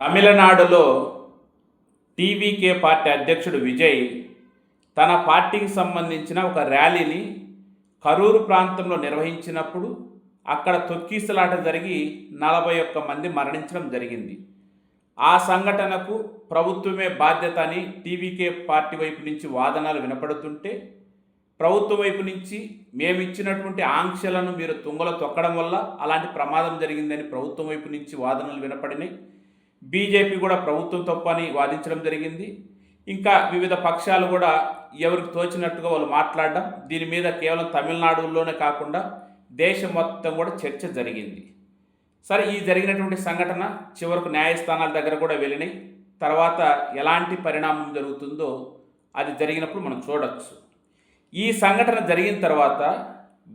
తమిళనాడులో TVK party అధ్యక్షుడు విజయ్ తన పార్టీకి సంబంధించిన ఒక ర్యాలీని కరూరు ప్రాంతంలో నిర్వహించినప్పుడు అక్కడ తొక్కీసలాట జరిగి నలభై ఒక్క మంది మరణించడం జరిగింది. ఆ సంఘటనకు ప్రభుత్వమే బాధ్యత అని టీవీకే పార్టీ వైపు నుంచి వాదనలు వినపడుతుంటే ప్రభుత్వం వైపు నుంచి మేము ఇచ్చినటువంటి ఆంక్షలను మీరు తుంగలో తొక్కడం వల్ల అలాంటి ప్రమాదం జరిగిందని ప్రభుత్వం వైపు నుంచి వాదనలు వినపడినాయి. బీజేపీ కూడా ప్రభుత్వం తప్పని వాదించడం జరిగింది. ఇంకా వివిధ పక్షాలు కూడా ఎవరికి తోచినట్టుగా వాళ్ళు మాట్లాడడం దీని మీద కేవలం తమిళనాడులోనే కాకుండా దేశం మొత్తం కూడా చర్చ జరిగింది. సరే ఈ జరిగినటువంటి సంఘటన చివరకు న్యాయస్థానాల దగ్గర కూడా వెళ్ళినాయి. తర్వాత ఎలాంటి పరిణామం జరుగుతుందో అది జరిగినప్పుడు మనం చూడవచ్చు ఈ సంఘటన జరిగిన తర్వాత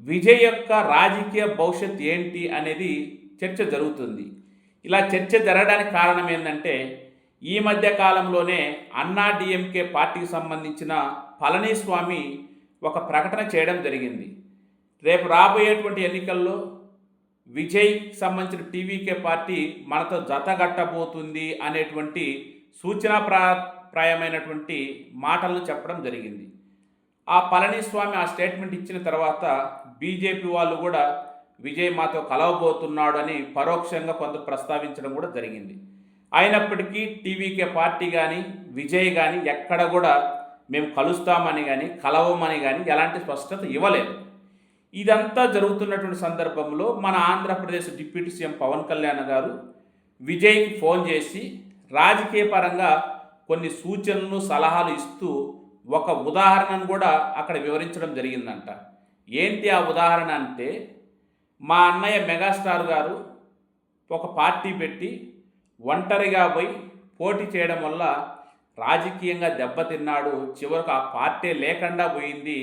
విజయ్ యొక్క రాజకీయ భవిష్యత్ ఏంటి అనేది చర్చ జరుగుతుంది. ఇలా చర్చ జరగడానికి కారణం ఏంటంటే ఈ మధ్య కాలంలోనే అన్నా డిఎంకే పార్టీకి సంబంధించిన పళనిస్వామి ఒక ప్రకటన చేయడం జరిగింది. రేపు రాబోయేటువంటి ఎన్నికల్లో విజయ్ సంబంధించిన టీవీకే పార్టీ మనతో జతగట్టబోతుంది అనేటువంటి సూచనాప్రాయమైనటువంటి మాటలను చెప్పడం జరిగింది. ఆ పళనిస్వామి ఆ స్టేట్మెంట్ ఇచ్చిన తర్వాత బీజేపీ వాళ్ళు కూడా విజయ్ మాతో కలవబోతున్నాడు అని పరోక్షంగా కొంత ప్రస్తావించడం కూడా జరిగింది. అయినప్పటికీ టీవీకే పార్టీ కానీ విజయ్ కానీ ఎక్కడ కూడా మేము కలుస్తామని కానీ కలవమని కానీ ఎలాంటి స్పష్టత ఇవ్వలేదు. ఇదంతా జరుగుతున్నటువంటి సందర్భంలో మన ఆంధ్రప్రదేశ్ డిప్యూటీ సీఎం పవన్ కళ్యాణ్ గారు విజయ్కి ఫోన్ చేసి రాజకీయ పరంగా కొన్ని సూచనలు సలహాలు ఇస్తూ ఒక ఉదాహరణను కూడా అక్కడ వివరించడం జరిగిందంట. ఏంటి ఆ ఉదాహరణ అంటే మా అన్నయ్య మెగాస్టార్ గారు ఒక పార్టీ పెట్టి ఒంటరిగా పోయి పోటీ చేయడం వల్ల రాజకీయంగా దెబ్బతిన్నాడు. చివరకు ఆ పార్టీ లేకుండా పోయింది.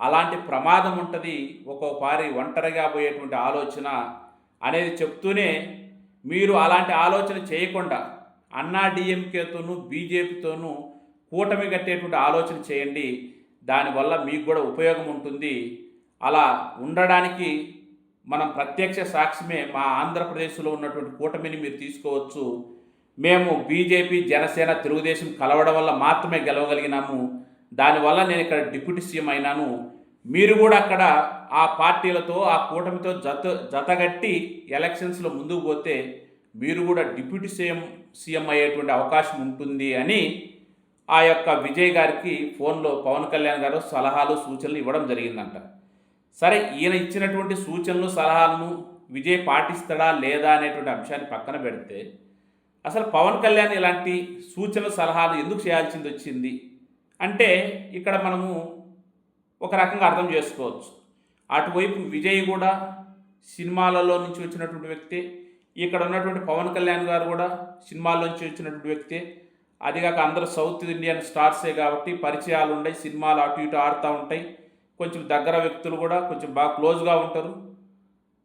అలాంటి ప్రమాదం ఉంటుంది. ఒక్కోపారి ఒంటరిగా పోయేటువంటి ఆలోచన అనేది చెప్తూనే మీరు అలాంటి ఆలోచన చేయకుండా అన్నా డిఎంకేతోనూ బీజేపీతోనూ కూటమి కట్టేటువంటి ఆలోచన చేయండి. దానివల్ల మీకు కూడా ఉపయోగం ఉంటుంది. అలా ఉండడానికి మనం ప్రత్యక్ష సాక్ష్యమే మా ఆంధ్రప్రదేశ్లో ఉన్నటువంటి కూటమిని మీరు తీసుకోవచ్చు. మేము బీజేపీ జనసేన తెలుగుదేశం కలవడం వల్ల మాత్రమే గెలవగలిగినాము. దానివల్ల నేను ఇక్కడ డిప్యూటీ సీఎం అయినాను. మీరు కూడా అక్కడ ఆ పార్టీలతో ఆ కూటమితో జత జతగట్టి ఎలక్షన్స్లో ముందుకు పోతే మీరు కూడా డిప్యూటీ సీఎం సీఎం అయ్యేటువంటి అవకాశం ఉంటుంది అని ఆ యొక్క విజయ్ గారికి ఫోన్లో పవన్ కళ్యాణ్ గారు సలహాలు సూచనలు ఇవ్వడం జరిగిందంట. సరే ఈయన ఇచ్చినటువంటి సూచనలు సలహాలను విజయ్ పాటిస్తాడా లేదా అనేటువంటి అంశాన్ని పక్కన పెడితే అసలు పవన్ కళ్యాణ్ ఇలాంటి సూచనలు సలహాలు ఎందుకు చేయాల్సింది వచ్చింది? అంటే ఇక్కడ మనము ఒక రకంగా అర్థం చేసుకోవచ్చు. అటువైపు విజయ్ కూడా సినిమాలలో నుంచి వచ్చినటువంటి వ్యక్తి ఇక్కడ ఉన్నటువంటి పవన్ కళ్యాణ్ గారు కూడా సినిమాల్లో నుంచి వచ్చినటువంటి వ్యక్తి అదిగాక అందరూ సౌత్ ఇండియన్ స్టార్సే కాబట్టి పరిచయాలు ఉన్నాయి సినిమాలు అటు ఇటు ఆడుతూ ఉంటాయి. కొంచెం దగ్గర వ్యక్తులు కూడా కొంచెం బాగా క్లోజ్గా ఉంటారు.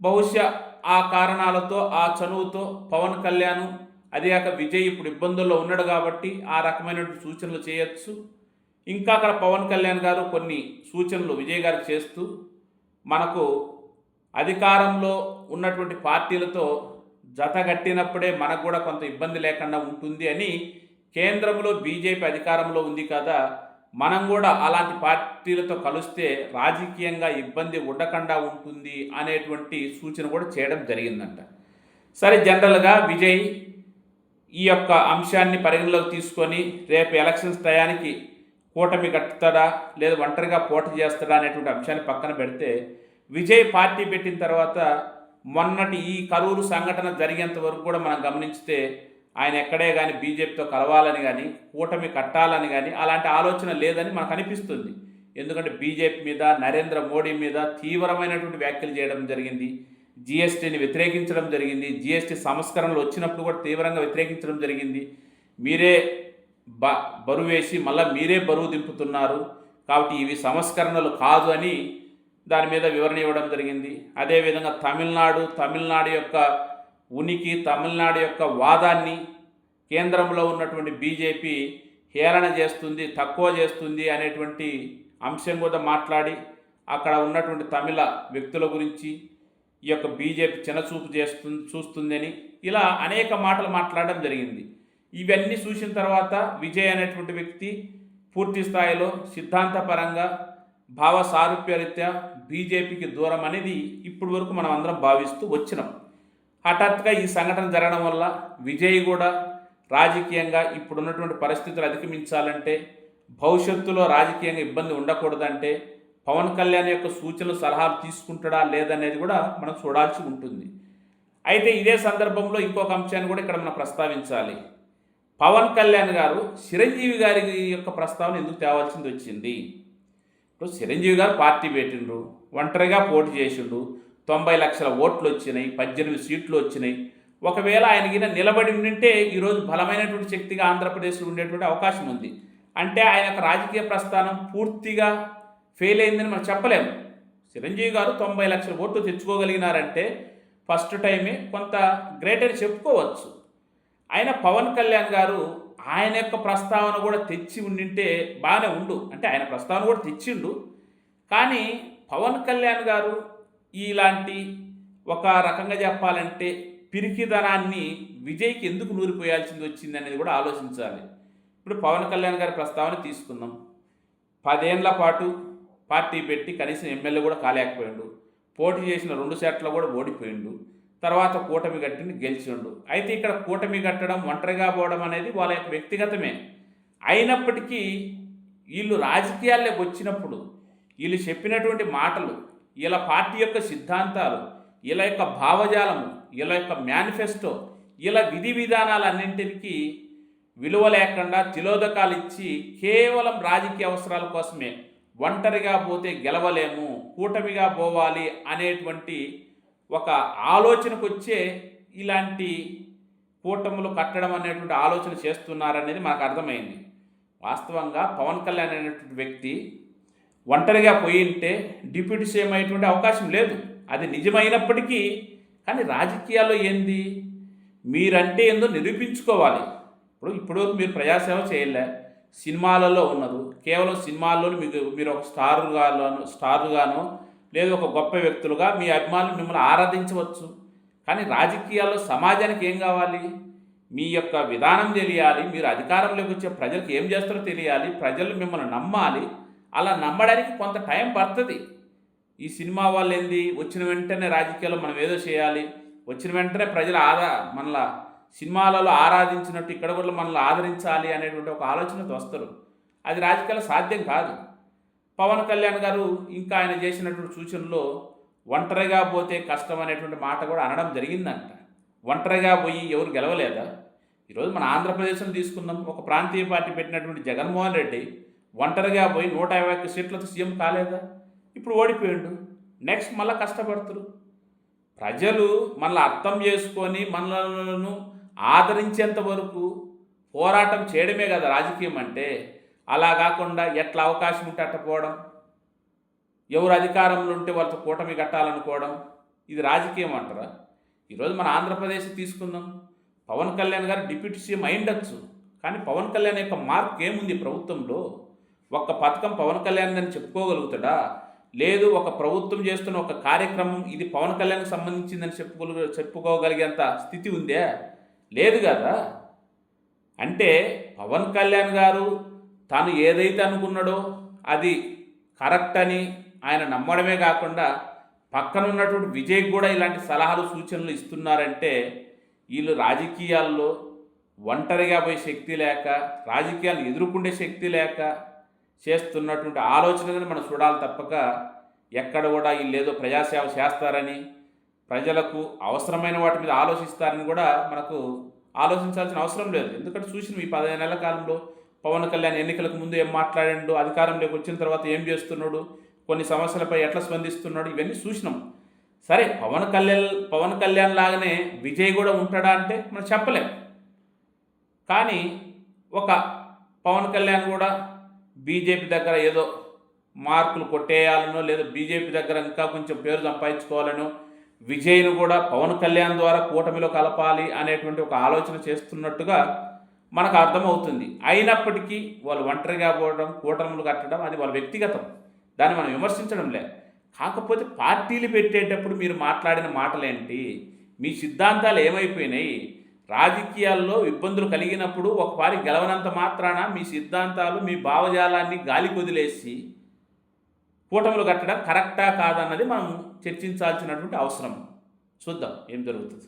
బహుశా ఆ కారణాలతో ఆ చనువుతో పవన్ కళ్యాణ్ అదిగాక విజయ్ ఇప్పుడు ఇబ్బందుల్లో ఉన్నాడు కాబట్టి ఆ రకమైనటువంటి సూచనలు చేయొచ్చు. ఇంకా అక్కడ పవన్ కళ్యాణ్ గారు కొన్ని సూచనలు విజయ్ గారికి చేస్తూ మనకు అధికారంలో ఉన్నటువంటి పార్టీలతో జతగట్టినప్పుడే మనకు కూడా కొంత ఇబ్బంది లేకుండా ఉంటుంది అని కేంద్రంలో బీజేపీ అధికారంలో ఉంది కదా మనం కూడా అలాంటి పార్టీలతో కలిస్తే రాజకీయంగా ఇబ్బంది ఉండకుండా ఉంటుంది అనేటువంటి సూచన కూడా చేయడం జరిగిందంట. సరే జనరల్గా విజయ్ ఈ యొక్క అంశాన్ని పరిగణలోకి తీసుకొని రేపు ఎలక్షన్స్ టయానికి కూటమి కట్టుతాడా లేదా ఒంటరిగా పోటీ చేస్తాడా అనేటువంటి అంశాన్ని పక్కన పెడితే విజయ్ పార్టీ పెట్టిన తర్వాత మొన్నటి ఈ కరూరు సంఘటన జరిగేంత వరకు కూడా మనం గమనించితే ఆయన ఎక్కడే కానీ బీజేపీతో కలవాలని కానీ కూటమి కట్టాలని కానీ అలాంటి ఆలోచన లేదని మనకు అనిపిస్తుంది. ఎందుకంటే బీజేపీ మీద నరేంద్ర మోడీ మీద తీవ్రమైనటువంటి వ్యాఖ్యలు చేయడం జరిగింది. జిఎస్టీని వ్యతిరేకించడం జరిగింది. జిఎస్టీ సంస్కరణలు వచ్చినప్పుడు కూడా తీవ్రంగా వ్యతిరేకించడం జరిగింది. మీరే బ బరువు వేసి మళ్ళీ మీరే బరువు దింపుతున్నారు. కాబట్టి ఇవి సంస్కరణలు కాదు అని దాని మీద వివరణ ఇవ్వడం జరిగింది. అదేవిధంగా తమిళనాడు తమిళనాడు యొక్క ఉనికి తమిళనాడు యొక్క వాదాన్ని కేంద్రంలో ఉన్నటువంటి బీజేపీ హేళన చేస్తుంది తక్కువ చేస్తుంది అనేటువంటి అంశం కూడా మాట్లాడి అక్కడ ఉన్నటువంటి తమిళ వ్యక్తుల గురించి ఈ యొక్క బీజేపీ చిన్నచూపు చేస్తుంది చూస్తుందని ఇలా అనేక మాటలు మాట్లాడడం జరిగింది. ఇవన్నీ చూసిన తర్వాత విజయ్ అనేటువంటి వ్యక్తి పూర్తి స్థాయిలో సిద్ధాంతపరంగా భావ సారూప్యరీత్యా బీజేపీకి దూరం అనేది ఇప్పటి వరకు మనం అందరం భావిస్తూ వచ్చినాం. హఠాత్తుగా ఈ సంఘటన జరగడం వల్ల విజయ్ కూడా రాజకీయంగా ఇప్పుడున్నటువంటి పరిస్థితులు అధిగమించాలంటే భవిష్యత్తులో రాజకీయంగా ఇబ్బంది ఉండకూడదంటే పవన్ కళ్యాణ్ యొక్క సూచనలు సలహాలు తీసుకుంటాడా లేదనేది కూడా మనం చూడాల్సి ఉంటుంది. అయితే ఇదే సందర్భంలో ఇంకొక అంశాన్ని కూడా ఇక్కడ మనం ప్రస్తావించాలి. పవన్ కళ్యాణ్ గారు చిరంజీవి గారి యొక్క ప్రస్తావన ఎందుకు తేవాల్సింది వచ్చింది? ఇప్పుడు చిరంజీవి గారు పార్టీ పెట్టిండ్రు ఒంటరిగా పోటీ చేసిండు తొంభై లక్షల ఓట్లు వచ్చినాయి పద్దెనిమిది సీట్లు వచ్చినాయి. ఒకవేళ ఆయనకి నిలబడి ఉంటే ఈరోజు బలమైనటువంటి శక్తిగా ఆంధ్రప్రదేశ్లో ఉండేటువంటి అవకాశం ఉంది. అంటే ఆయన యొక్క రాజకీయ ప్రస్థానం పూర్తిగా ఫెయిల్ అయిందని మనం చెప్పలేము. చిరంజీవి గారు తొంభై లక్షల ఓట్లు తెచ్చుకోగలిగినారంటే ఫస్ట్ టైమే కొంత గ్రేట్ అని చెప్పుకోవచ్చు. ఆయన పవన్ కళ్యాణ్ గారు ఆయన యొక్క ప్రస్తావన కూడా తెచ్చి ఉండింటే బాగానే ఉండు. అంటే ఆయన ప్రస్తావన కూడా తెచ్చిండు. కానీ పవన్ కళ్యాణ్ గారు ఇలాంటి ఒక రకంగా చెప్పాలంటే పిరికిదనాన్ని విజయ్కి ఎందుకు నూరిపోయాల్సింది వచ్చింది అనేది కూడా ఆలోచించాలి. ఇప్పుడు పవన్ కళ్యాణ్ గారి ప్రస్తావన తీసుకుందాం. పదేళ్ళ పాటు పార్టీ పెట్టి కనీసం ఎమ్మెల్యే కూడా కాలేకపోయాడు. పోటీ చేసిన రెండు సెట్ల కూడా ఓడిపోయిండు. తర్వాత కూటమి కట్టిని గెలిచిండు. అయితే ఇక్కడ కూటమి కట్టడం ఒంటరిగా పోవడం అనేది వాళ్ళ యొక్క వ్యక్తిగతమే. అయినప్పటికీ వీళ్ళు రాజకీయాల్లోకి వచ్చినప్పుడు వీళ్ళు చెప్పినటువంటి మాటలు ఇలా పార్టీ యొక్క సిద్ధాంతాలు ఇలా యొక్క భావజాలము ఇలా యొక్క మేనిఫెస్టో ఇలా విధి విధానాలన్నింటికి విలువ లేకుండా తిలోదకాలు ఇచ్చి కేవలం రాజకీయ అవసరాల కోసమే ఒంటరిగా పోతే గెలవలేము కూటమిగా పోవాలి అనేటువంటి ఒక ఆలోచనకు వచ్చే ఇలాంటి కూటములు కట్టడం అనేటువంటి ఆలోచన చేస్తున్నారనేది మనకు అర్థమైంది. వాస్తవంగా పవన్ కళ్యాణ్ అనేటువంటి వ్యక్తి ఒంటరిగా పోయి ఉంటే డిప్యూటీ సీఎం అయ్యేటువంటి అవకాశం లేదు. అది నిజమైనప్పటికీ కానీ రాజకీయాల్లో ఏంది? మీరంటే ఏందో నిరూపించుకోవాలి. ఇప్పుడు ఇప్పటివరకు మీరు ప్రజాసేవ చేయలే. సినిమాలలో ఉన్నారు. కేవలం సినిమాల్లో మీకు మీరు ఒక స్టారుగాను స్టారుగాను లేదా ఒక గొప్ప వ్యక్తులుగా మీ అభిమానులు మిమ్మల్ని ఆరాధించవచ్చు. కానీ రాజకీయాల్లో సమాజానికి ఏం కావాలి? మీ యొక్క విధానం తెలియాలి. మీరు అధికారంలోకి వచ్చే ప్రజలకు ఏం చేస్తారో తెలియాలి. ప్రజలు మిమ్మల్ని నమ్మాలి. అలా నమ్మడానికి కొంత టైం పడుతుంది. ఈ సినిమా వాళ్ళు ఏంది వచ్చిన వెంటనే రాజకీయాల్లో మనం ఏదో చేయాలి. వచ్చిన వెంటనే ప్రజలు ఆదా మనల సినిమాలలో ఆరాధించినట్టు ఇక్కడ కూడా మనల్ని ఆదరించాలి అనేటువంటి ఒక ఆలోచనతో వస్తారు. అది రాజకీయాలు సాధ్యం కాదు. పవన్ కళ్యాణ్ గారు ఇంకా ఆయన చేసినటువంటి సూచనలో ఒంటరిగా పోతే కష్టం అనేటువంటి మాట కూడా అనడం జరిగిందంట. ఒంటరిగా పోయి ఎవరు గెలవలేదా? ఈరోజు మన ఆంధ్రప్రదేశ్ను తీసుకుందాం. ఒక ప్రాంతీయ పార్టీ పెట్టినటువంటి జగన్మోహన్ రెడ్డి ఒంటరిగా పోయి నూట యాభై ఒక్క సీట్లతో సీఎం కాలేదా? ఇప్పుడు ఓడిపోయాడు. నెక్స్ట్ మళ్ళీ కష్టపడతారు. ప్రజలు మనల్ని అర్థం చేసుకొని మనలను ఆదరించేంత వరకు పోరాటం చేయడమే కదా రాజకీయం అంటే. అలా కాకుండా ఎట్లా అవకాశం ఉంటే అట్టపోవడం ఎవరు అధికారంలో ఉంటే వాళ్ళతో కూటమి కట్టాలనుకోవడం. ఇది రాజకీయం అంటారా? ఈరోజు మన ఆంధ్రప్రదేశ్ తీసుకుందాం. పవన్ కళ్యాణ్ గారు డిప్యూటీ సీఎం అయిండొచ్చు కానీ పవన్ కళ్యాణ్ యొక్క మార్క్ ఏముంది ప్రభుత్వంలో? ఒక్క పథకం పవన్ కళ్యాణ్ అని చెప్పుకోగలుగుతాడా? లేదు ఒక ప్రభుత్వం చేస్తున్న ఒక కార్యక్రమం ఇది పవన్ కళ్యాణ్కి సంబంధించిందని చెప్పుకో చెప్పుకోగలిగేంత స్థితి ఉందే? లేదు కదా? అంటే పవన్ కళ్యాణ్ గారు తాను ఏదైతే అనుకున్నాడో అది కరెక్ట్ అని ఆయన నమ్మడమే కాకుండా పక్కన ఉన్నటువంటి విజయ్ కూడా ఇలాంటి సలహాలు సూచనలు ఇస్తున్నారంటే వీళ్ళు రాజకీయాల్లో ఒంటరిగా పోయే శక్తి లేక రాజకీయాలు ఎదుర్కొండే శక్తి లేక చేస్తున్నటువంటి ఆలోచనని మనం చూడాలి తప్పక. ఎక్కడ కూడా వీళ్ళేదో ఏదో ప్రజాసేవ చేస్తారని ప్రజలకు అవసరమైన వాటి మీద ఆలోచిస్తారని కూడా మనకు ఆలోచించాల్సిన అవసరం లేదు. ఎందుకంటే చూసిన ఈ పదిహేను నెలల కాలంలో పవన్ కళ్యాణ్ ఎన్నికలకు ముందు ఏం మాట్లాడాడు అధికారంలోకి వచ్చిన తర్వాత ఏం చేస్తున్నాడు కొన్ని సమస్యలపై ఎట్లా స్పందిస్తున్నాడు ఇవన్నీ చూసినాం. సరే పవన్ కళ్యాణ్ పవన్ కళ్యాణ్ లాగానే విజయ్ కూడా ఉంటాడా అంటే మనం చెప్పలేం. కానీ ఒక పవన్ కళ్యాణ్ కూడా బీజేపీ దగ్గర ఏదో మార్కులు కొట్టేయాలనో లేదా బీజేపీ దగ్గర ఇంకా కొంచెం పేరు సంపాదించుకోవాలనో విజయ్ను కూడా పవన్ కళ్యాణ్ ద్వారా కూటమిలో కలపాలి అనేటువంటి ఒక ఆలోచన చేస్తున్నట్టుగా మనకు అర్థమవుతుంది. అయినప్పటికీ వాళ్ళు ఒంటరిగా పోవడం కూటములు కట్టడం అది వాళ్ళ వ్యక్తిగతం. దాన్ని మనం విమర్శించడం లే. కాకపోతే పార్టీలు పెట్టేటప్పుడు మీరు మాట్లాడిన మాటలేంటి? మీ సిద్ధాంతాలు ఏమైపోయినాయి? రాజకీయాల్లో ఇబ్బందులు కలిగినప్పుడు ఒకసారి గెలవనంత మాత్రాన మీ సిద్ధాంతాలు మీ భావజాలాన్ని గాలి వదిలేసి కూటములు కట్టడం కరెక్టా కాదన్నది మనం చర్చించాల్సినటువంటి అవసరం. చూద్దాం ఏం జరుగుతుంది.